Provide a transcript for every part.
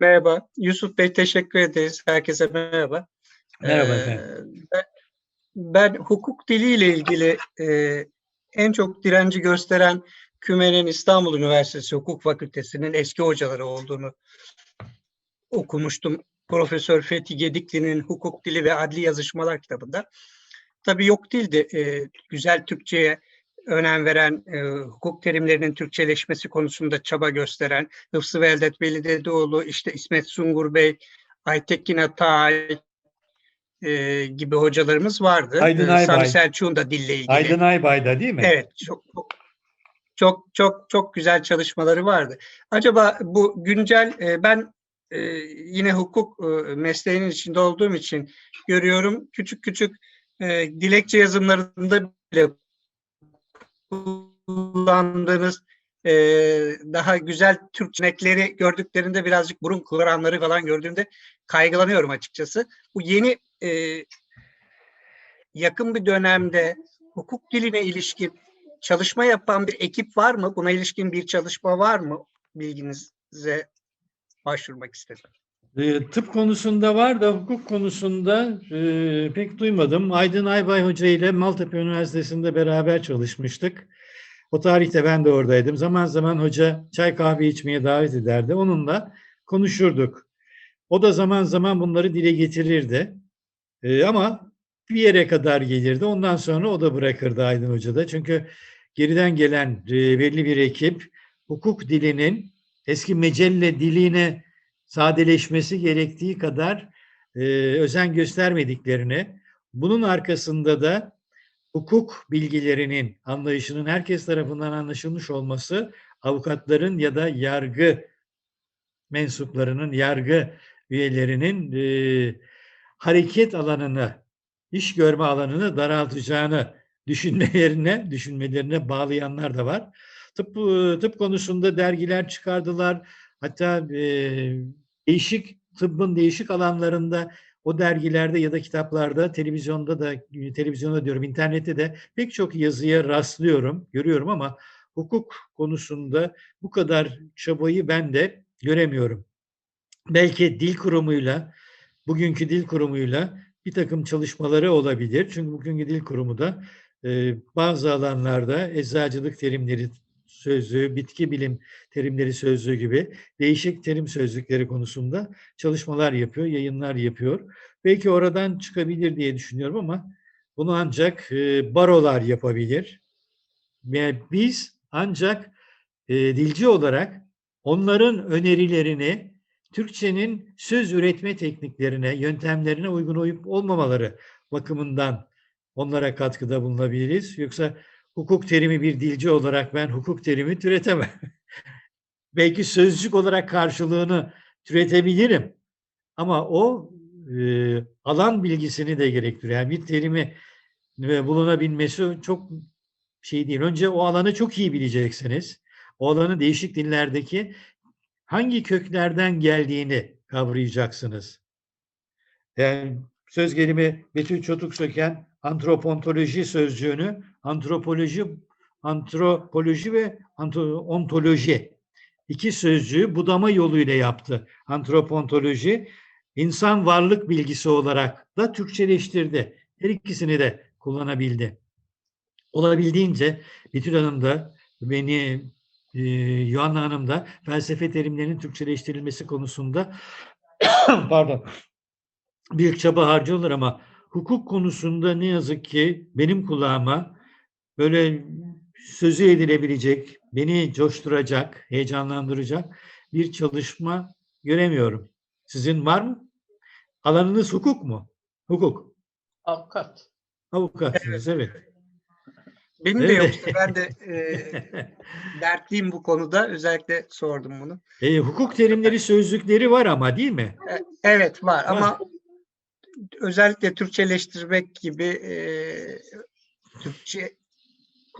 Merhaba. Yusuf Bey teşekkür ederiz. Herkese merhaba. Merhaba Ee, efendim. Ben, ben hukuk diliyle ilgili e, en çok direnci gösteren Küme'nin İstanbul Üniversitesi Hukuk Fakültesi'nin eski hocaları olduğunu okumuştum. Profesör Fethi Gedikli'nin Hukuk Dili ve Adli Yazışmalar kitabında. Tabii yok değildi. E, güzel Türkçe'ye önem veren, e, hukuk terimlerinin Türkçeleşmesi konusunda çaba gösteren Hıfzı Veldet Veli Dedeoğlu, işte İsmet Sungur Bey, Aytekin Atay e, gibi hocalarımız vardı. Aydın E, Aybay. Sami Selçuk'un da dille ilgili. Aydın Aybay'da değil mi? Evet, çok çok çok çok güzel çalışmaları vardı. Acaba bu güncel e, ben e, yine hukuk e, mesleğinin içinde olduğum için görüyorum küçük küçük e, dilekçe yazımlarında bile kullandığınız e, daha güzel Türk örnekleri gördüklerinde birazcık burun kıvıranları falan gördüğümde kaygılanıyorum açıkçası. Bu yeni e, yakın bir dönemde hukuk diline ilişkin çalışma yapan bir ekip var mı? Buna ilişkin bir çalışma var mı? Bilginize başvurmak istedim. Ee, tıp konusunda var da hukuk konusunda e, pek duymadım. Aydın Aybay Hoca ile Maltepe Üniversitesi'nde beraber çalışmıştık. O tarihte ben de oradaydım. Zaman zaman hoca çay kahve içmeye davet ederdi. Onunla konuşurduk. O da zaman zaman bunları dile getirirdi. Ee, ama bir yere kadar gelirdi. Ondan sonra o da bırakırdı Aydın Hoca da. Çünkü geriden gelen e, belli bir ekip hukuk dilinin eski mecelle diline sadeleşmesi gerektiği kadar e, özen göstermediklerini, bunun arkasında da hukuk bilgilerinin anlayışının herkes tarafından anlaşılmış olması avukatların ya da yargı mensuplarının, yargı üyelerinin e, hareket alanını, iş görme alanını daraltacağını düşünmelerine, düşünmelerine bağlayanlar da var. Tıp, tıp konusunda dergiler çıkardılar. Hatta e, değişik tıbbın değişik alanlarında o dergilerde ya da kitaplarda, televizyonda da, televizyonda diyorum, internette de pek çok yazıya rastlıyorum, görüyorum ama hukuk konusunda bu kadar çabayı ben de göremiyorum. Belki dil kurumuyla, bugünkü dil kurumuyla bir takım çalışmaları olabilir. Çünkü bugünkü dil kurumu da e, bazı alanlarda eczacılık terimleri sözlüğü, bitki bilim terimleri sözlüğü gibi değişik terim sözlükleri konusunda çalışmalar yapıyor, yayınlar yapıyor. Belki oradan çıkabilir diye düşünüyorum ama bunu ancak e, barolar yapabilir. Ve biz ancak e, dilci olarak onların önerilerini Türkçenin söz üretme tekniklerine, yöntemlerine uygun olup olmamaları bakımından onlara katkıda bulunabiliriz. Yoksa hukuk terimi bir dilci olarak ben hukuk terimi türetemem. Belki sözcük olarak karşılığını türetebilirim. Ama o e, alan bilgisini de gerektiriyor. Yani bir terimi bulunabilmesi çok şey değil. Önce o alanı çok iyi bileceksiniz. O alanın değişik dillerdeki hangi köklerden geldiğini kavrayacaksınız. Yani söz gelimi Betül Çotuk Söken antropontoloji sözcüğünü antropoloji, antropoloji ve ontoloji iki sözcüğü budama yoluyla yaptı. Antropontoloji insan varlık bilgisi olarak da Türkçeleştirdi. Her ikisini de kullanabildi. Olabildiğince Betül Hanım da beni e, Yuhanna Hanım da felsefe terimlerinin Türkçeleştirilmesi konusunda pardon büyük çaba harcıyorlar ama hukuk konusunda ne yazık ki benim kulağıma böyle sözü edilebilecek, beni coşturacak, heyecanlandıracak bir çalışma göremiyorum. Sizin var mı? Alanınız hukuk mu? Hukuk. Avukat. Avukatsınız, evet. Benim de Evet. yok. işte. Ben de e, dertliyim bu konuda. Özellikle sordum bunu. E, hukuk terimleri, sözlükleri var ama değil mi? E, Evet var Var. ama özellikle Türkçeleştirmek gibi e, Türkçe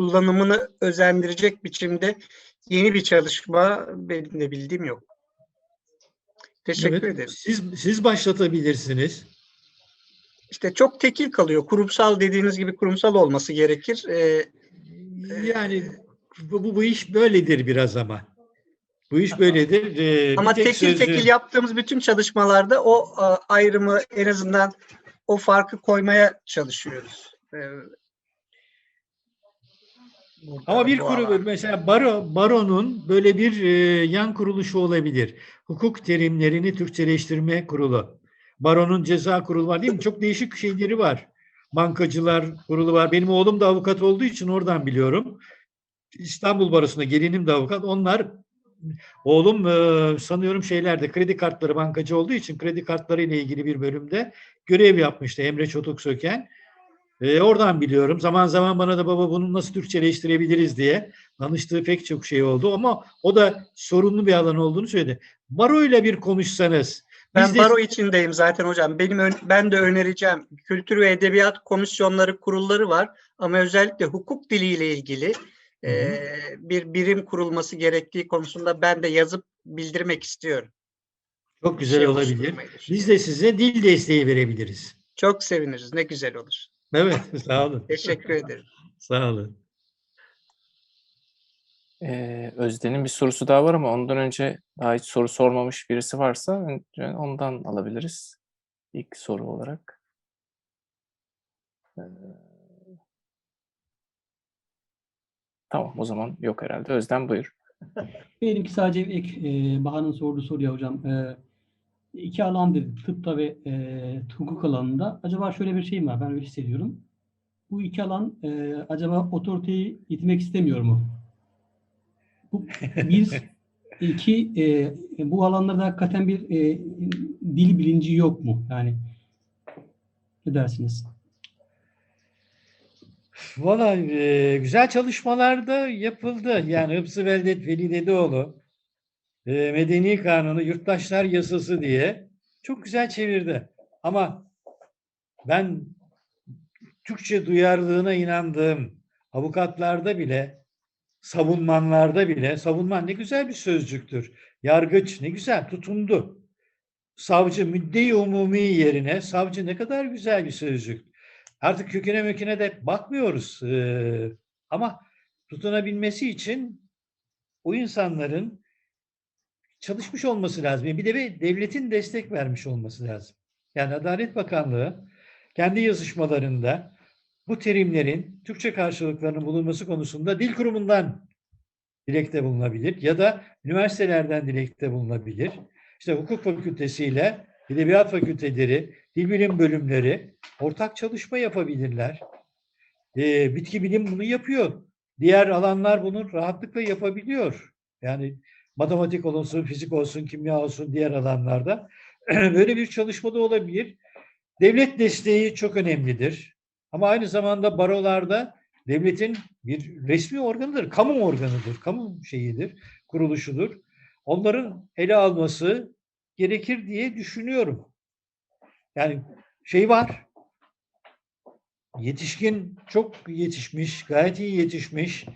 kullanımını özendirecek biçimde yeni bir çalışma benim de bildiğim yok. Teşekkür Evet. ederim. Siz, siz başlatabilirsiniz. İşte çok tekil kalıyor. Kurumsal dediğiniz gibi kurumsal olması gerekir. E, Yani bu, bu, bu iş böyledir biraz ama. Bu iş böyledir. Ee, Ama tek tekil sözü- tekil yaptığımız bütün çalışmalarda o a, ayrımı en azından o farkı koymaya çalışıyoruz. Ee, burada Ama bir kuru mesela baro baronun böyle bir e, yan kuruluşu olabilir. Hukuk terimlerini Türkçeleştirme kurulu. Baronun ceza kurulu var değil mi? Çok değişik şeyleri var. Bankacılar kurulu var. Benim oğlum da avukat olduğu için oradan biliyorum. İstanbul Barosu'nda gelinim de avukat. Onlar oğlum e, sanıyorum şeylerde kredi kartları bankacı olduğu için kredi kartları ile ilgili bir bölümde görev yapmıştı Emre Çotuk Söken. E, oradan biliyorum. Zaman zaman bana da baba bunu nasıl Türkçeleştirebiliriz diye danıştığı pek çok şey oldu ama o da sorunlu bir alan olduğunu söyledi. Baro ile bir konuşsanız. Ben biz de- baro içindeyim zaten hocam. Benim ben de önereceğim. Kültür ve edebiyat komisyonları, kurulları var ama özellikle hukuk diliyle ilgili e, bir birim kurulması gerektiği konusunda ben de yazıp bildirmek istiyorum. çok güzel Şey olabilir. Biz de size dil desteği verebiliriz. Çok seviniriz. Ne güzel olur. Evet, sağ olun. Teşekkür ederim. Sağ olun. Ee, Özden'in bir sorusu daha var ama ondan önce daha hiç soru sormamış birisi varsa önce ondan alabiliriz. İlk soru olarak. Ee, Tamam o zaman yok herhalde. Özden buyur. Benimki sadece ek, e, Bahar'ın sorduğu soruya hocam. E, iki alan dedi, tıpta ve e, hukuk alanında. Acaba şöyle bir şey mi var? Ben öyle hissediyorum. Bu iki alan e, acaba otoriteyi itmek istemiyor mu? Bu, bir, iki, e, bu alanlarda hakikaten bir e, dil bilinci yok mu? Yani ne dersiniz? Valla e, güzel çalışmalar da yapıldı. Yani Hıfzı Veldet Veli Dedeoğlu e, Medeni Kanunu Yurttaşlar Yasası diye çok güzel çevirdi. Ama ben Türkçe duyarlılığına inandığım avukatlarda bile savunmanlarda bile savunman ne güzel bir sözcüktür. Yargıç ne güzel tutundu. Savcı müdde-i umumi yerine savcı ne kadar güzel bir sözcük. Artık köküne möküne de bakmıyoruz. Ee, ama tutunabilmesi için o insanların çalışmış olması lazım. Bir de bir devletin destek vermiş olması lazım. Yani Adalet Bakanlığı kendi yazışmalarında bu terimlerin Türkçe karşılıklarının bulunması konusunda dil kurumundan dilekte bulunabilir ya da üniversitelerden dilekte bulunabilir. İşte hukuk fakültesiyle edebiyat fakülteleri, dil bilim bölümleri ortak çalışma yapabilirler. Ee, bitki bilim bunu yapıyor. Diğer alanlar bunu rahatlıkla yapabiliyor. Yani matematik olsun, fizik olsun, kimya olsun diğer alanlarda böyle bir çalışma da olabilir. Devlet desteği çok önemlidir. Ama aynı zamanda barolarda devletin bir resmi organıdır, kamu organıdır, kamu şeyidir, kuruluşudur. Onların ele alması gerekir diye düşünüyorum. Yani şey var, yetişkin çok yetişmiş, gayet iyi yetişmiş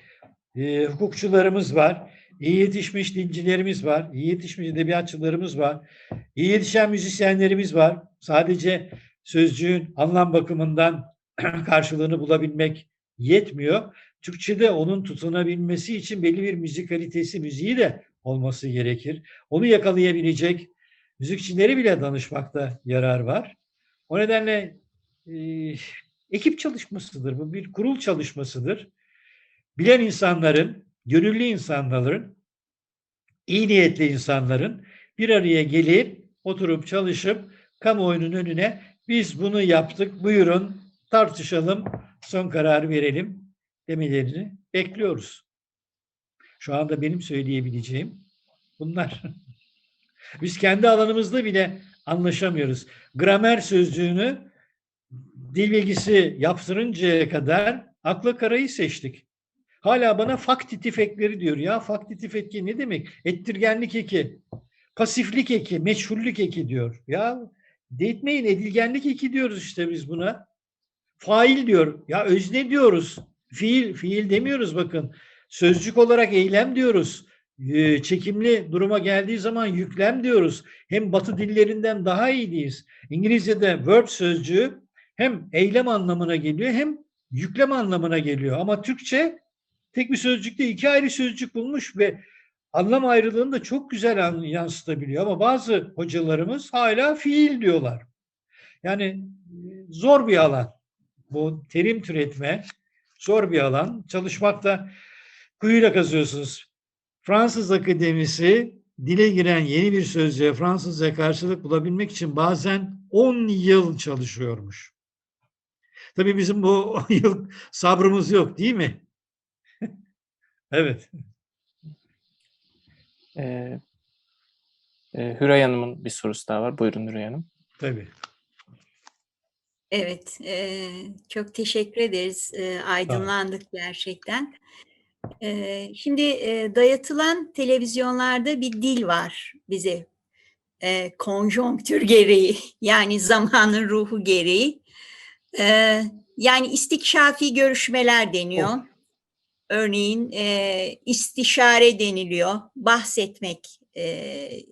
e, hukukçularımız var. İyi yetişmiş dincilerimiz var. iyi yetişmiş edebiyatçılarımız var. iyi yetişen müzisyenlerimiz var. Sadece sözcüğün anlam bakımından karşılığını bulabilmek yetmiyor. Türkçe'de onun tutunabilmesi için belli bir müzik kalitesi, müziği de olması gerekir. Onu yakalayabilecek müzikçileri bile danışmakta yarar var. O nedenle e, ekip çalışmasıdır. Bu bir kurul çalışmasıdır. Bilen insanların, gönüllü insanların, iyi niyetli insanların bir araya gelip oturup çalışıp kamuoyunun önüne biz bunu yaptık buyurun tartışalım son kararı verelim demelerini bekliyoruz. Şu anda benim söyleyebileceğim bunlar. Biz kendi alanımızda bile anlaşamıyoruz. Gramer sözcüğünü dil bilgisi yaptırıncaya kadar akla karayı seçtik. Hala bana faktitif ekleri diyor. Ya faktitif eki ne demek? Ettirgenlik eki, pasiflik eki, meçhullük eki diyor. Ya detmeyin edilgenlik eki diyoruz işte biz buna. Fail diyor. Ya özne diyoruz. Fiil, fiil demiyoruz bakın. Sözcük olarak eylem diyoruz. Ee, Çekimli duruma geldiği zaman yüklem diyoruz. Hem batı dillerinden daha iyiyiz. İngilizce'de verb sözcüğü hem eylem anlamına geliyor hem yüklem anlamına geliyor. Ama Türkçe tek bir sözcükte iki ayrı sözcük bulmuş ve anlam ayrılığını da çok güzel an- yansıtabiliyor ama bazı hocalarımız hala fiil diyorlar. Yani e, zor bir alan. Bu terim türetme zor bir alan. Çalışmakta kuyuyla kazıyorsunuz. Fransız Akademisi dile giren yeni bir sözcüğe Fransızca karşılık bulabilmek için bazen 10 yıl çalışıyormuş. Tabii bizim bu 10 yıl sabrımız yok değil mi? Evet. Ee, e, Hüray Hanım'ın bir sorusu daha var. Buyurun Hüray Hanım. Tabii. Evet, eee, çok teşekkür ederiz. Eee, aydınlandık gerçekten. Eee, şimdi eee, dayatılan televizyonlarda bir dil var bize. Eee konjonktür gereği, yani zamanın ruhu gereği. Eee, yani istikşafi görüşmeler deniyor. Örneğin eee, istişare deniliyor, bahsetmek. Eee,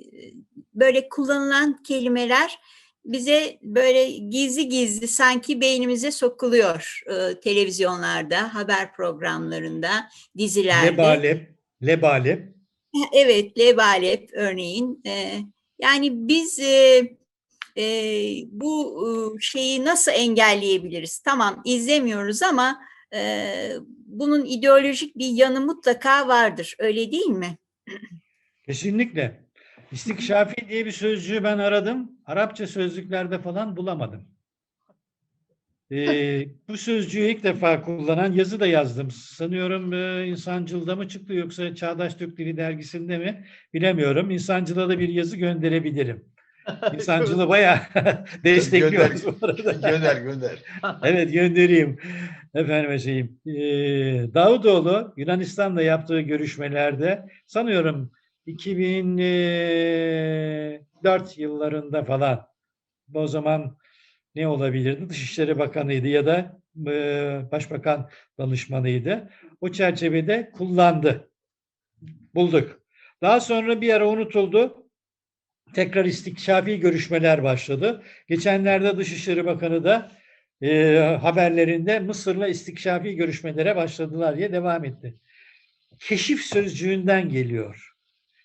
böyle kullanılan kelimeler bize böyle gizli gizli sanki beynimize sokuluyor e, televizyonlarda, haber programlarında, dizilerde. Lebalep, lebalep. Evet, lebalep örneğin. E, yani biz e, e, bu e, şeyi nasıl engelleyebiliriz? Tamam izlemiyoruz ama e, bunun ideolojik bir yanı mutlaka vardır. Öyle değil mi? Kesinlikle. İstikşafi diye bir sözcüğü ben aradım. Arapça sözlüklerde falan bulamadım. Ee, bu sözcüğü ilk defa kullanan yazı da yazdım. Sanıyorum e, İnsancıl'da mı çıktı yoksa Çağdaş Türk Dili dergisinde mi bilemiyorum. İnsancıl'a da bir yazı gönderebilirim. İnsancıl'ı bayağı destekliyoruz bu arada. gönder gönder. Evet göndereyim. Efendim şeyim. Ee, Davutoğlu Yunanistan'da yaptığı görüşmelerde sanıyorum 2004 yıllarında falan o zaman ne olabilirdi? Dışişleri Bakanıydı ya da e, Başbakan danışmanıydı. O çerçevede kullandı. Bulduk. Daha sonra bir ara unutuldu. Tekrar istikşafi görüşmeler başladı. Geçenlerde Dışişleri Bakanı da e, haberlerinde Mısır'la istikşafi görüşmelere başladılar diye devam etti. Keşif sözcüğünden geliyor.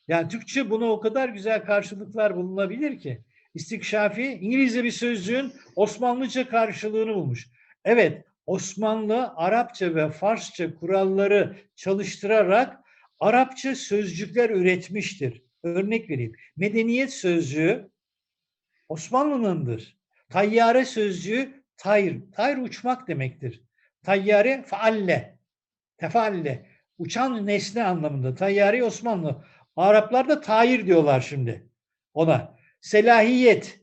Yani Türkçe buna o kadar güzel karşılıklar bulunabilir ki. İstikşafi İngilizce bir sözcüğün Osmanlıca karşılığını bulmuş. Evet Osmanlı Arapça ve Farsça kuralları çalıştırarak Arapça sözcükler üretmiştir. Örnek vereyim. Medeniyet sözcüğü Osmanlı'nındır. Tayyare sözcüğü tayr. Tayr uçmak demektir. Tayyare faalle. Tefalle. Uçan nesne anlamında. Tayyare Osmanlı. Araplar da tayir diyorlar şimdi ona. Selahiyet.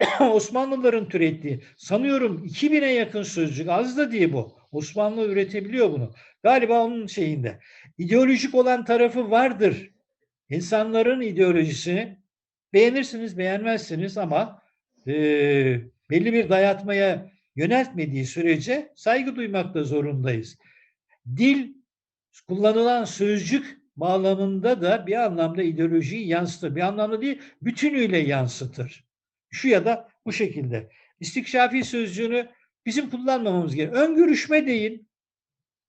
Osmanlıların türettiği. Sanıyorum 2000'e yakın sözcük. Az da değil bu. Osmanlı üretebiliyor bunu. Galiba onun şeyinde. İdeolojik olan tarafı vardır. İnsanların ideolojisini beğenirsiniz, beğenmezsiniz ama e, belli bir dayatmaya yöneltmediği sürece saygı duymakta zorundayız. Dil kullanılan sözcük bağlamında da bir anlamda ideolojiyi yansıtır. Bir anlamda değil, bütünüyle yansıtır. Şu ya da bu şekilde. İstikşafi sözcüğünü bizim kullanmamamız gerekiyor. Ön görüşme deyin,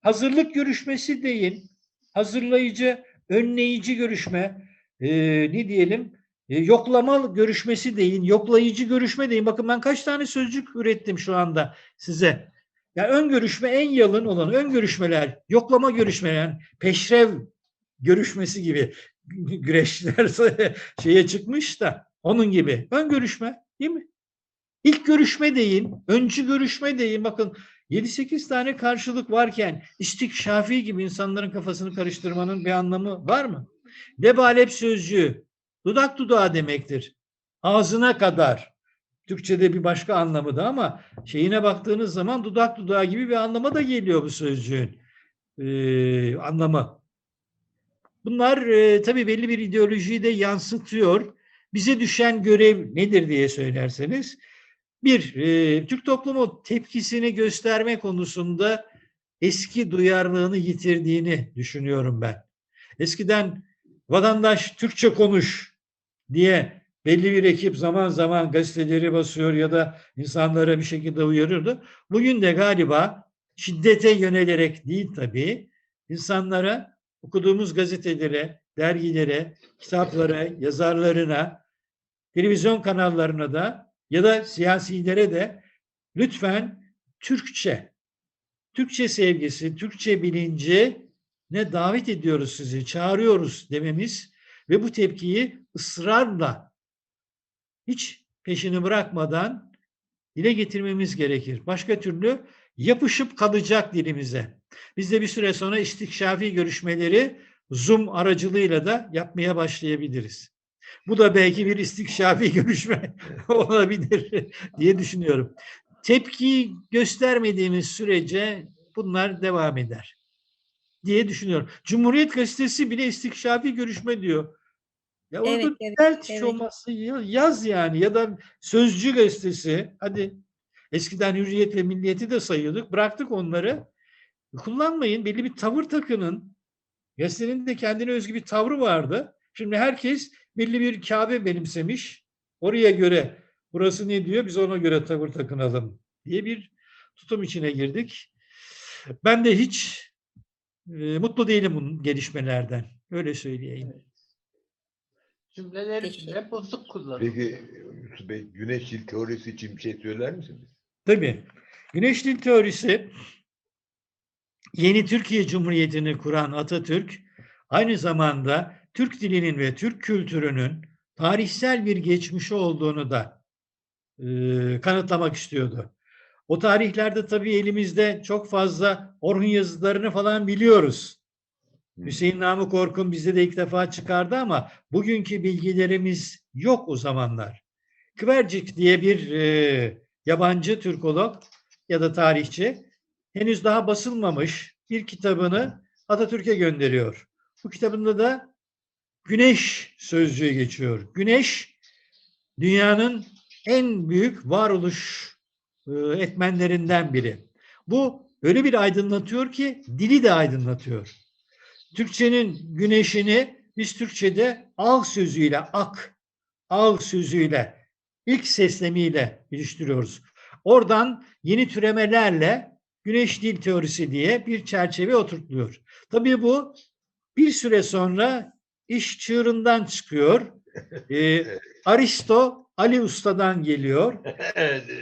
hazırlık görüşmesi deyin, hazırlayıcı, önleyici görüşme, e, ne diyelim, e, yoklama görüşmesi deyin, yoklayıcı görüşme deyin. Bakın ben kaç tane sözcük ürettim şu anda size. Yani ön görüşme en yalın olan ön görüşmeler, yoklama görüşmeler, peşrev görüşmesi gibi güreşler şeye çıkmış da onun gibi. Ön görüşme değil mi? İlk görüşme deyin, öncü görüşme deyin. Bakın 7-8 tane karşılık varken istikşafi gibi insanların kafasını karıştırmanın bir anlamı var mı? Lebalep sözcüğü dudak dudağa demektir. Ağzına kadar. Türkçe'de bir başka anlamı da ama şeyine baktığınız zaman dudak dudağa gibi bir anlama da geliyor bu sözcüğün ee, anlamı. Bunlar e, tabii belli bir ideolojiyi de yansıtıyor. Bize düşen görev nedir diye söylerseniz, bir, e, Türk toplumu tepkisini gösterme konusunda eski duyarlılığını yitirdiğini düşünüyorum ben. Eskiden vatandaş Türkçe konuş diye belli bir ekip zaman zaman gazeteleri basıyor ya da insanlara bir şekilde uyarıyordu. Bugün de galiba şiddete yönelerek değil tabii, insanlara okuduğumuz gazetelere, dergilere, kitaplara, yazarlarına, televizyon kanallarına da ya da siyasilere de lütfen Türkçe, Türkçe sevgisi, Türkçe bilinci ne davet ediyoruz sizi, çağırıyoruz dememiz ve bu tepkiyi ısrarla hiç peşini bırakmadan dile getirmemiz gerekir. Başka türlü yapışıp kalacak dilimize. Biz de bir süre sonra istikşafi görüşmeleri Zoom aracılığıyla da yapmaya başlayabiliriz. Bu da belki bir istikşafi görüşme olabilir diye düşünüyorum. Tepki göstermediğimiz sürece bunlar devam eder diye düşünüyorum. Cumhuriyet Gazetesi bile istikşafi görüşme diyor. Ya orada Evet, evet, hiç evet. olmazsa ya- yaz yani ya da Sözcü Gazetesi hadi eskiden Hürriyet ve Milliyet'i de sayıyorduk bıraktık onları. Kullanmayın belli bir tavır takının. Gazetenin de kendine özgü bir tavrı vardı. Şimdi herkes belli bir Kabe benimsemiş. Oraya göre burası ne diyor biz ona göre tavır takınalım diye bir tutum içine girdik. Ben de hiç e, mutlu değilim bu gelişmelerden. Öyle söyleyeyim. Cümleler Peki. içinde bozuk kullanılıyor. Peki Yusuf Bey güneş yıl teorisi için bir şey söyler misiniz? Tabii. Güneş dil teorisi yeni Türkiye Cumhuriyeti'ni kuran Atatürk aynı zamanda Türk dilinin ve Türk kültürünün tarihsel bir geçmişi olduğunu da e, kanıtlamak istiyordu. O tarihlerde tabii elimizde çok fazla Orhun yazılarını falan biliyoruz. Hüseyin Namık Orkun bizde de ilk defa çıkardı ama bugünkü bilgilerimiz yok o zamanlar. Kıvercik diye bir e, yabancı Türkolog ya da tarihçi henüz daha basılmamış bir kitabını Atatürk'e gönderiyor. Bu kitabında da güneş sözcüğü geçiyor. Güneş dünyanın en büyük varoluş e, etmenlerinden biri. Bu öyle bir aydınlatıyor ki dili de aydınlatıyor. Türkçenin güneşini biz Türkçe'de al sözüyle ak, al sözüyle ilk seslemiyle iliştiriyoruz. Oradan yeni türemelerle güneş dil teorisi diye bir çerçeve oturtuluyor. Tabii bu bir süre sonra iş çığırından çıkıyor. Ee, Aristo Ali Usta'dan geliyor.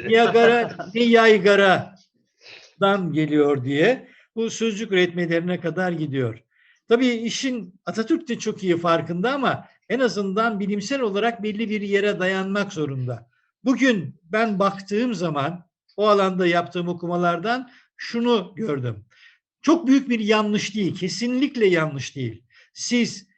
Niagara ne Yaygara'dan geliyor diye bu sözcük üretmelerine kadar gidiyor. Tabii işin Atatürk de çok iyi farkında ama en azından bilimsel olarak belli bir yere dayanmak zorunda. Bugün ben baktığım zaman o alanda yaptığım okumalardan şunu gördüm. Çok büyük bir yanlış değil, kesinlikle yanlış değil. Siz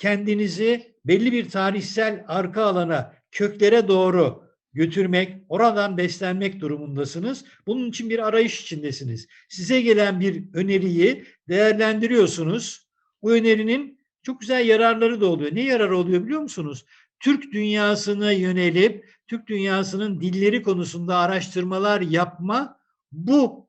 kendinizi belli bir tarihsel arka alana, köklere doğru götürmek, oradan beslenmek durumundasınız. Bunun için bir arayış içindesiniz. Size gelen bir öneriyi değerlendiriyorsunuz. Bu önerinin çok güzel yararları da oluyor. Ne yararı oluyor biliyor musunuz? Türk dünyasına yönelip Türk dünyasının dilleri konusunda araştırmalar yapma bu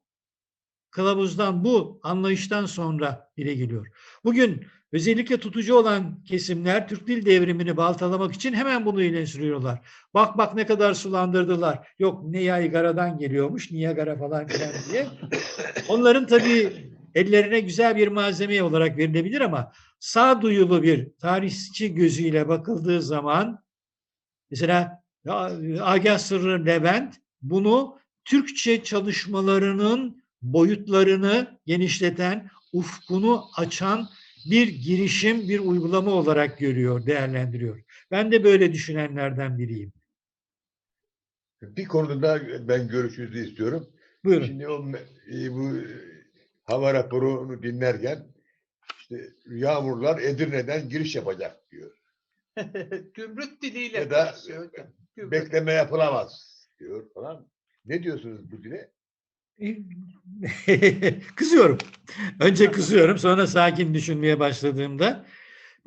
kılavuzdan, bu anlayıştan sonra dile geliyor. Bugün özellikle tutucu olan kesimler Türk dil devrimini baltalamak için hemen bunu ileri sürüyorlar. Bak bak ne kadar sulandırdılar. Yok ne Yaygara'dan geliyormuş, Niagara falan filan diye. Onların tabii ellerine güzel bir malzeme olarak verilebilir ama sağduyulu bir tarihçi gözüyle bakıldığı zaman mesela Agah Sırrı Levent bunu Türkçe çalışmalarının boyutlarını genişleten, ufkunu açan bir girişim, bir uygulama olarak görüyor, değerlendiriyor. Ben de böyle düşünenlerden biriyim. Bir konuda da ben görüşünüzü istiyorum. Buyurun. Şimdi o e, bu e, hava raporunu dinlerken işte yağmurlar Edirne'den giriş yapacak diyor. Gümrük diliyle Ya da bekleme yapılamaz diyor falan. Ne diyorsunuz bu dile? kızıyorum. Önce kızıyorum sonra sakin düşünmeye başladığımda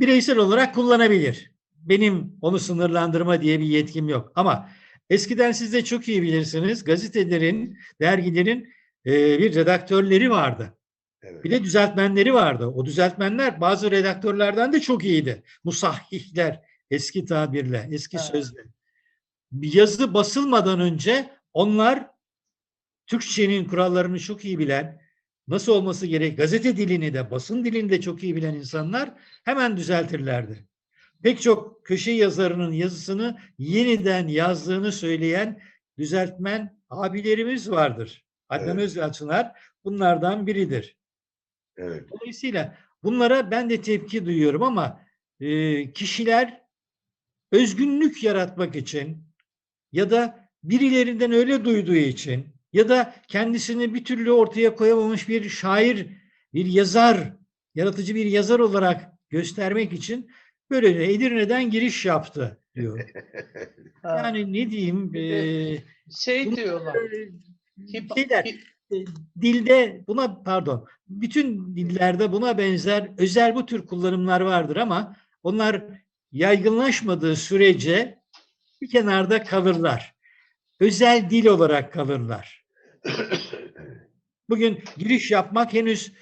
bireysel olarak kullanabilir. Benim onu sınırlandırma diye bir yetkim yok. Ama eskiden siz de çok iyi bilirsiniz gazetelerin, dergilerin e, bir redaktörleri vardı. Evet. Bir de düzeltmenleri vardı. O düzeltmenler bazı redaktörlerden de çok iyiydi. Musahhihler eski tabirle, eski Evet. sözle. Bir yazı basılmadan önce onlar Türkçenin kurallarını çok iyi bilen, nasıl olması gerek gazete dilini de basın dilini de çok iyi bilen insanlar hemen düzeltirlerdi. Pek çok köşe yazarının yazısını yeniden yazdığını söyleyen düzeltmen abilerimiz vardır. Adnan Evet. Özyalçınar bunlardan biridir. Evet. Dolayısıyla bunlara ben de tepki duyuyorum ama e, kişiler özgünlük yaratmak için ya da birilerinden öyle duyduğu için ya da kendisini bir türlü ortaya koyamamış bir şair, bir yazar, yaratıcı bir yazar olarak göstermek için böyle Edirne'den giriş yaptı diyor. Yani ne diyeyim? E, şey diyorlar. şeyler, dilde buna pardon bütün dillerde buna benzer özel bu tür kullanımlar vardır ama onlar yaygınlaşmadığı sürece bir kenarda kalırlar. Özel dil olarak kalırlar. Bugün giriş yapmak henüz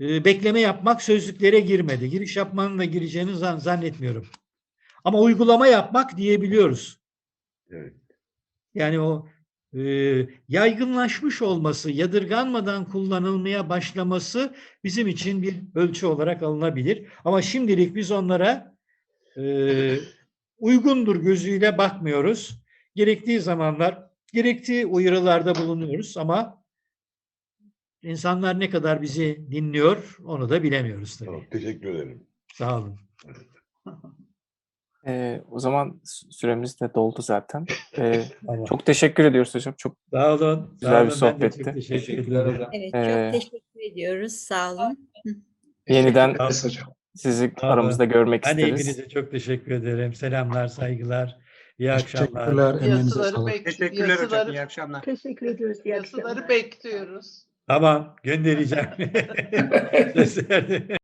e, bekleme yapmak sözlüklere girmedi. Giriş yapmanın da gireceğini zan- zannetmiyorum. Ama uygulama yapmak diyebiliyoruz. Evet. Yani o e, yaygınlaşmış olması, yadırganmadan kullanılmaya başlaması bizim için bir ölçü olarak alınabilir. Ama şimdilik biz onlara e, uygundur gözüyle bakmıyoruz. Gerektiği zamanlar, gerektiği uyarılarda bulunuyoruz ama insanlar ne kadar bizi dinliyor onu da bilemiyoruz tabii. Tamam, teşekkür ederim. Sağ olun. Ee, o zaman süremiz de doldu zaten. Ee, Tamam. çok teşekkür ediyoruz hocam. Çok Sağ olun. Güzel Sağ bir olun. Ben çok sohbetti. Teşekkür Teşekkürler hocam. Evet, Ee, çok teşekkür ediyoruz. Sağ olun. yeniden sizi aramızda görmek Ben isteriz. hepinize çok teşekkür ederim. Selamlar, saygılar. İyi akşamlar. Teşekkürler. Emeğinize yazıları, sağlık. bek Teşekkürler hocam. İyi akşamlar. Teşekkür ediyoruz. İyi akşamlar. yazıları bekliyoruz. Tamam, göndereceğim.